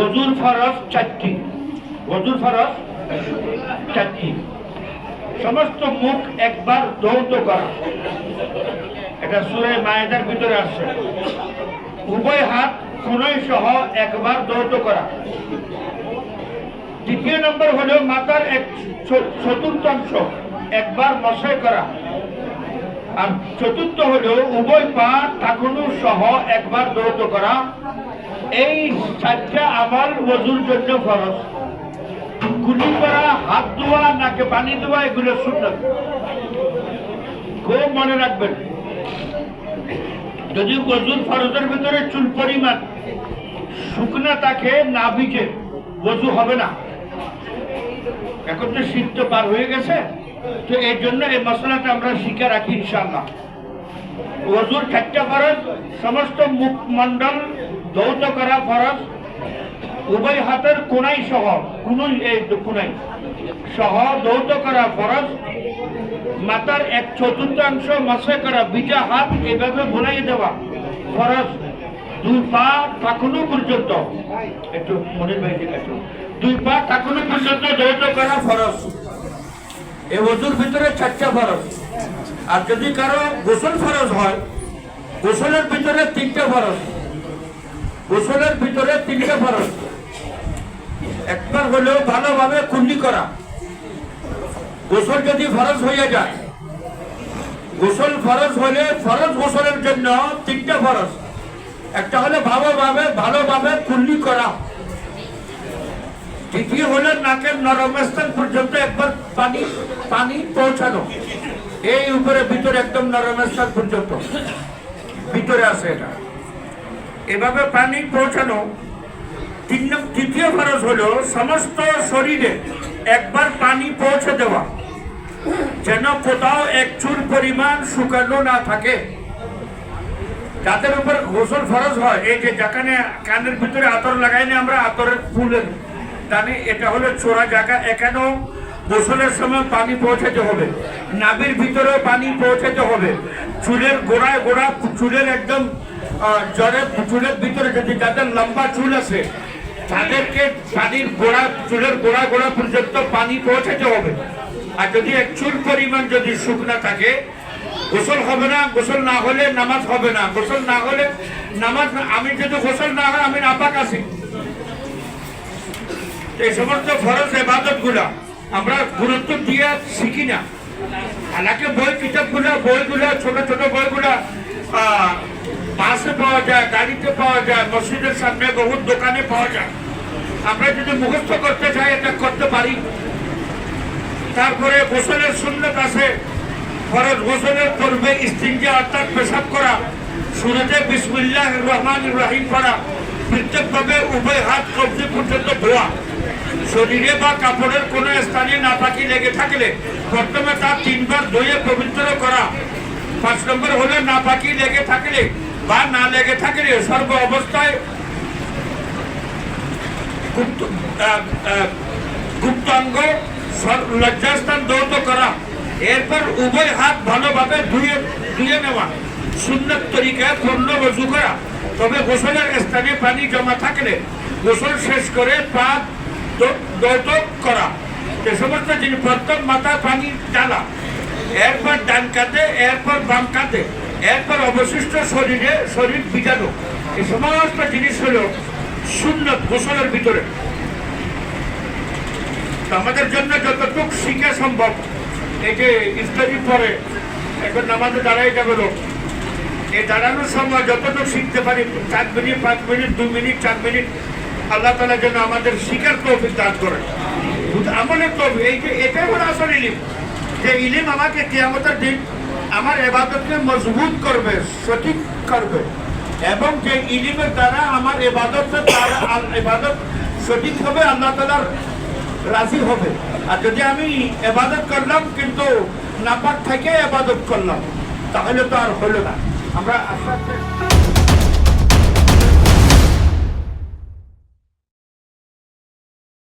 ওজুর ফরজ চারটি। ওজুর ফরজ চারটি। সমস্ত মুখ একবার দৌত করা। এটা সুরে মায়েদার ভিতরে আসছে। উভয় হাত কোনই সহ একবার দৌত করা। দ্বিতীয় নম্বর হলো মাথার এক চতুর্থাংশ একবার মশাই করা। আর চতুর্থ হলো উভয় পা টাকুনু সহ একবার দৌত করা। এই চারটা আমল ওজুর জন্য ফরজ। কুলি করা, হাত ধোয়া, নাকে পানি দেওয়া, এগুলো সুন্নত। খুব মনে রাখবেন। যদি ওজুর ফরজের ভিতরে চুল পরিমাণ শুকনা তাকে না ভিজে, ওজু হবে না। এখন তো শীত তো পার হয়ে গেছে, তো এর জন্য এই মশলাটা আমরা শিখে রাখি ইনশাল্লাহ ওজুর চারটা ফরজ, সমস্ত মুখমণ্ডল দৌত করা ফরজ। উভয় হাতের কোনাই সহ এই কোনাই সহ দৌত করা ফরজ। মাথার এক চতুর্থাংশ মশে করা বিজা হাত এভাবে ভুলাই দেওয়া ফরজ। দুই পা টাকুনো পর্যন্ত। একটু মনে একটু দুই পা টাকুনো পর্যন্ত দৌত করা ফরজ। এই ওজুর ভিতরে চারটা ফরজ। আর যদি কারও গোসল ফরজ হয়, গোসলের ভিতরে তিনটা ফরজ। গোসলের ভিতরে তিনটা ফরজ একবার হলেও ভালোভাবে কুন্ডি করা। গোসল যদি ফরজ হয়ে যায়, গোসল ফরজ হলে ফরজ গোসলের জন্য তিনটা ফরজ একটা হলে ভালোভাবে ভালোভাবে কুন্ডি করা। দ্বিতীয় হলো নাকের নরম স্থান পর্যন্ত একবার পানি পানি পৌঁছানো। এই উপরে ভিতরে একদম নরম স্থান পর্যন্ত। ভিতরে আছে এটা। এভাবে পানি পৌঁছানো তিন তৃতীয় খরচ হলো সমস্ত শরীরে একবার পানি পৌঁছে দেওয়া। যেন কোথাও এক চুর পরিমাণ শুকানো না থাকে। যাদের উপর গোসল ফরজ হয়, এই যে যেখানে কানের ভিতরে আতর লাগাই না আমরা, আতরের ফুলের জানি এটা হলো চোরা জায়গা। এখানেও গোসলের সময় পানি পৌঁছাতে হবে। নাবির ভিতরেও পানি পৌঁছাতে হবে। চুলের গোড়ায় গোড়া, চুলের একদম জড়ে চুলের ভিতরে যদি যাদের লম্বা চুল আছে তাদেরকে পানির গোড়া চুলের গোড়া গোড়া পর্যন্ত পানি পৌঁছাতে হবে। আর যদি এক চুল পরিমাণ যদি শুকনা থাকে গোসল হবে না গোসল না হলে নামাজ হবে না। গোসল না হলে নামাজ আমি যদি গোসল না হয় আমি নাপাক আছি। এই সমস্ত ফরজ এবাদতগুলা আমরা গুরুত্ব দিয়ে শিখি না। হালাকে বই কিতাবগুলা বইগুলা ছোট ছোট বইগুলা আহ, বাসে পাওয়া যায়, গাড়িতে পাওয়া যায়, মসজিদের সামনে বহুত দোকানে পাওয়া যায়। আমরা যদি মুখস্থ করতে চাই, এটা করতে পারি। তারপরে গোসলের সুন্নত আছে। ফরজ গোসলের পূর্বে ইস্তিনজা অর্থাৎ পেশাব করা শুরুতে বিসমিল্লাহ রহমান রাহিম করা পৃথকভাবে উভয় হাত কবজি পর্যন্ত ধোয়া। শরীরে বা কাপড়ের কোনো স্থানে না নাপাকি লেগে থাকলে প্রথমে তা তিনবার ধুয়ে পবিত্র করা পাঁচ নম্বর হলো নাপাকি লেগে থাকলে বা না লেগে থাকলে সর্ব অবস্থায় গুপ্তাঙ্গ লজ্জাস্থান দৌত করা। এরপর উভয় হাত ভালোভাবে ধুয়ে ধুয়ে নেওয়া। পূর্ণ বজু করা। তবে গোসলের স্থানে পানি জমা থাকলে গোসল শেষ করে পা দৌত করা। যে সমস্ত জিনিস প্রথম মাথায় পানি ডালা এরপর ডান কাঁধে, এরপর বাম কাঁধে, এরপর অবশিষ্ট শরীরে শরীর বিজানো এই সমস্ত জিনিস হলো সুন্নত গোসলের ভিতরে। আমাদের জন্য যতটুক শিখা সম্ভব, এই যে ইফতারির পরে এখন নামাজে দাঁড়াই যাবে লোক এই দাঁড়ানোর সময় যতটুকু শিখতে পারি, চার মিনিট, পাঁচ মিনিট, দু মিনিট, চার মিনিট, আল্লাহ তালা যেন আমাদের শিকার তৌফিক দান করে আমলের তৌফিক, এই যে এটাই হলো আসল যে ইলিম আমাকে কেয়ামতের দিন আমার এবাদতকে মজবুত করবে, সঠিক করবে। এবং যে ইলিমের দ্বারা আমার এবাদতের দ্বারা এবাদত সঠিক হবে, আল্লাহ তালার রাজি হবে। আর যদি আমি এবাদত করলাম, কিন্তু নাপাক থেকে এবাদত করলাম, তাহলে তো আর হলো না। আমরা আস্তে